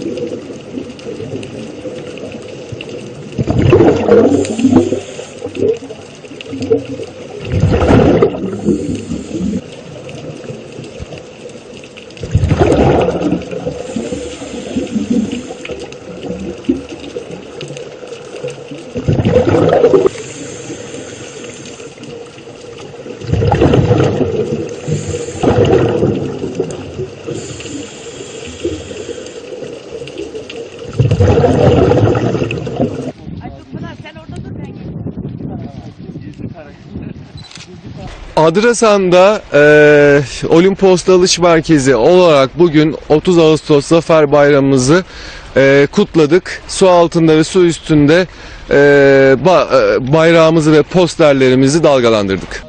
Thank you. Adrasan'da eee Olimpos Dalış Merkezi olarak bugün 30 Ağustos Zafer Bayramımızı eee, kutladık. Su altında ve su üstünde eee, ba- eee, bayrağımızı ve posterlerimizi dalgalandırdık.